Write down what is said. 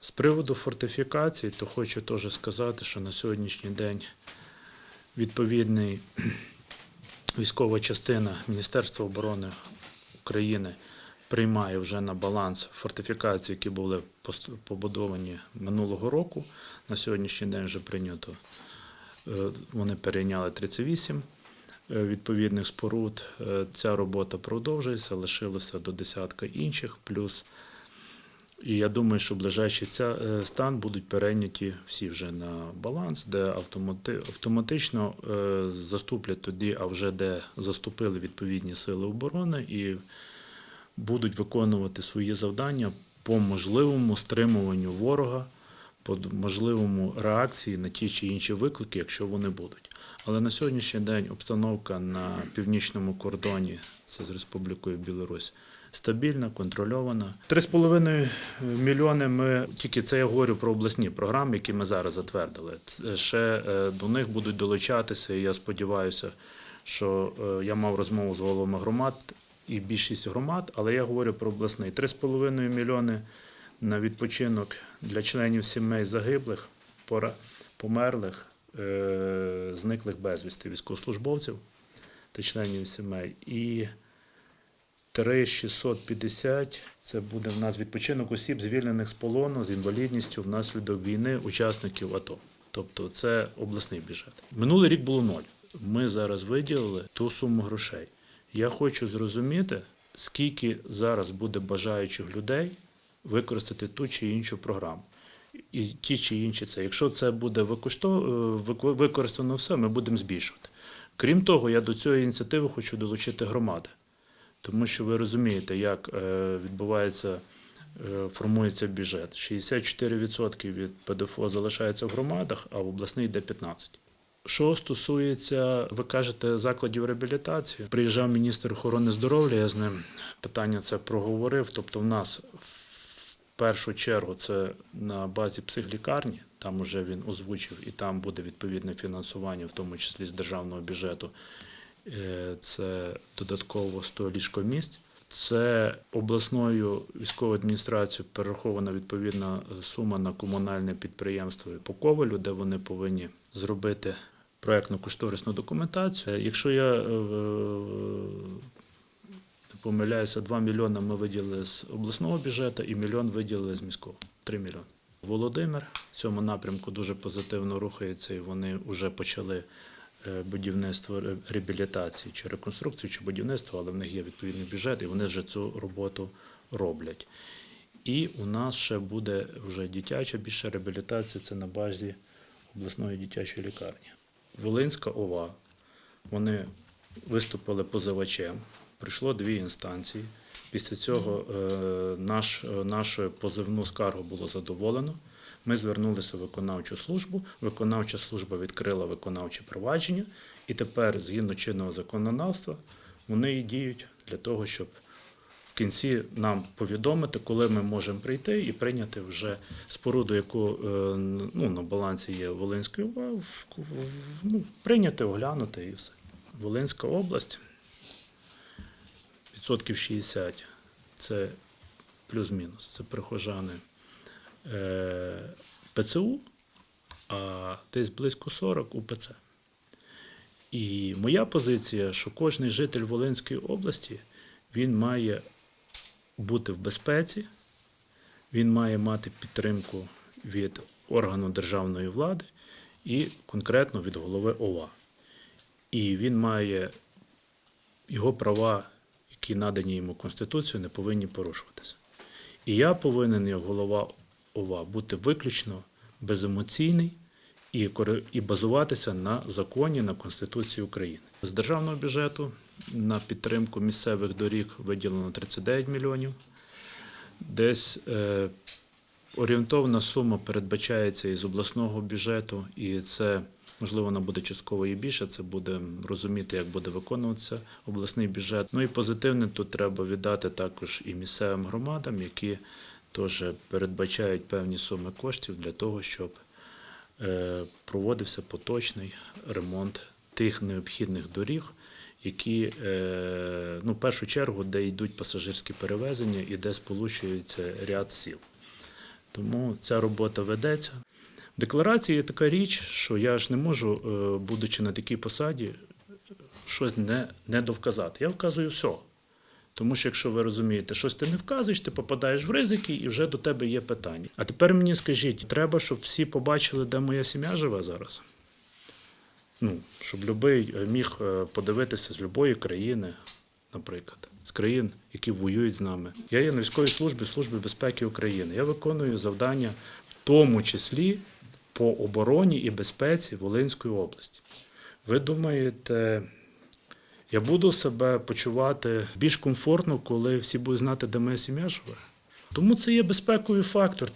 З приводу фортифікацій, то хочу теж сказати, що на сьогоднішній день відповідний військова частина Міністерства оборони України приймає вже на баланс фортифікації, які були побудовані минулого року. На сьогоднішній день вже прийнято. е, Вони перейняли 38 е, відповідних споруд. Е, Ця робота продовжується, лишилося до десятка інших, плюс і я думаю, що ближайший е, стан будуть перейняті всі вже на баланс, де автомати, автоматично е, заступлять тоді, а вже де заступили відповідні сили оборони і будуть виконувати свої завдання по можливому стримуванню ворога, по можливому реакції на ті чи інші виклики, якщо вони будуть. Але на сьогоднішній день обстановка на північному кордоні, це з Республікою Білорусь, стабільна, контрольована. 3,5 мільйони ми тільки це я говорю про обласні програми, які ми зараз затвердили. Ще е, до них будуть долучатися, і я сподіваюся, що е, я мав розмову з головами громад і більшість громад, але я говорю про обласний. 3,5 мільйони на відпочинок для членів сімей загиблих, померлих, е, зниклих безвісти військовослужбовців та членів сімей. І 3650 це буде в нас відпочинок осіб, звільнених з полону з інвалідністю внаслідок війни учасників АТО. Тобто це обласний бюджет. Минулий рік було ноль. Ми зараз виділили ту суму грошей. Я хочу зрозуміти, скільки зараз буде бажаючих людей використати ту чи іншу програму. І ті чи інші це. Якщо це буде е, використано все, ми будемо збільшувати. Крім того, я до цієї ініціативи хочу долучити громади. Тому що ви розумієте, як е, відбувається, е, формується бюджет. 64% від ПДФО залишається в громадах, а в обласний йде 15%. Що стосується, ви кажете, закладів реабілітації, приїжджав міністр охорони здоров'я, я з ним питання це проговорив. Тобто, в нас в першу чергу це на базі психлікарні, там уже він озвучив, і там буде відповідне фінансування, в тому числі з державного бюджету. Е, Це додатково 100 ліжкомісць. Це обласною військовою адміністрацією перерахована відповідна е, сума на комунальне підприємство по Ковалю, де вони повинні зробити проектну кошторисну документацію. Якщо я е, помиляюся, 2 мільйони ми виділили з обласного бюджету і мільйон виділили з міського 3 мільйони. Володимир в цьому напрямку дуже позитивно рухається, і вони вже почали е, будівництво реабілітації чи реконструкцію, чи будівництво, але в них є відповідний бюджет, і вони вже цю роботу роблять. І у нас ще буде вже дитяча більше реабілітація, це на базі обласної дитячої лікарні. Волинська ОВА, вони виступили позивачем, прийшло дві інстанції. Після цього е, наш, е, нашу позивну скаргу було задоволено. Ми звернулися в виконавчу службу. Виконавча служба відкрила виконавче провадження, і тепер, згідно чинного законодавства, вони діють для того, щоб в кінці нам повідомити, коли ми можемо прийти і прийняти вже споруду, яку е, ну, на балансі є Волинської ну, прийняти, оглянути і все. Волинська область відсотків 60 це плюс-мінус. Це прихожани е, ПЦУ, а десь близько 40 УПЦ. І моя позиція, що кожен житель Волинської області він має бути в безпеці, він має мати підтримку від органу державної влади і конкретно від голови ОВА. І він має його права, які надані йому Конституцією, не повинні порушуватися. І я повинен, як голова ОВА, бути виключно беземоційний і, базуватися на законі, на Конституції України. З державного бюджету на підтримку місцевих доріг виділено 39 мільйонів. Десь е, орієнтовна сума передбачається із обласного бюджету, і це можливо вона буде частково і більше. Це буде розуміти, як буде виконуватися обласний бюджет. Ну і позитивне тут треба віддати також і місцевим громадам, які теж передбачають певні суми коштів для того, щоб е, проводився поточний ремонт тих необхідних доріг, які е, ну, в першу чергу, де йдуть пасажирські перевезення і де сполучується ряд сіл. Тому ця робота ведеться. Є така річ, що я ж не можу, е, будучи на такій посаді, щось не, не довказати. Я вказую все. Тому що, якщо ви розумієте, щось ти не вказуєш, ти попадаєш в ризики і вже до тебе є питання. А тепер мені скажіть, треба, щоб всі побачили, де моя сім'я живе зараз? Ну, щоб будь-який міг е, подивитися з будь-якої країни, наприклад, з країн, які воюють з нами. Я є на військовій службі Служби безпеки України. Я виконую завдання, в тому числі по обороні і безпеці Волинської області. Ви думаєте, я буду себе почувати більш комфортно, коли всі будуть знати, де моя сім'я живе? Тому це є безпековий фактор.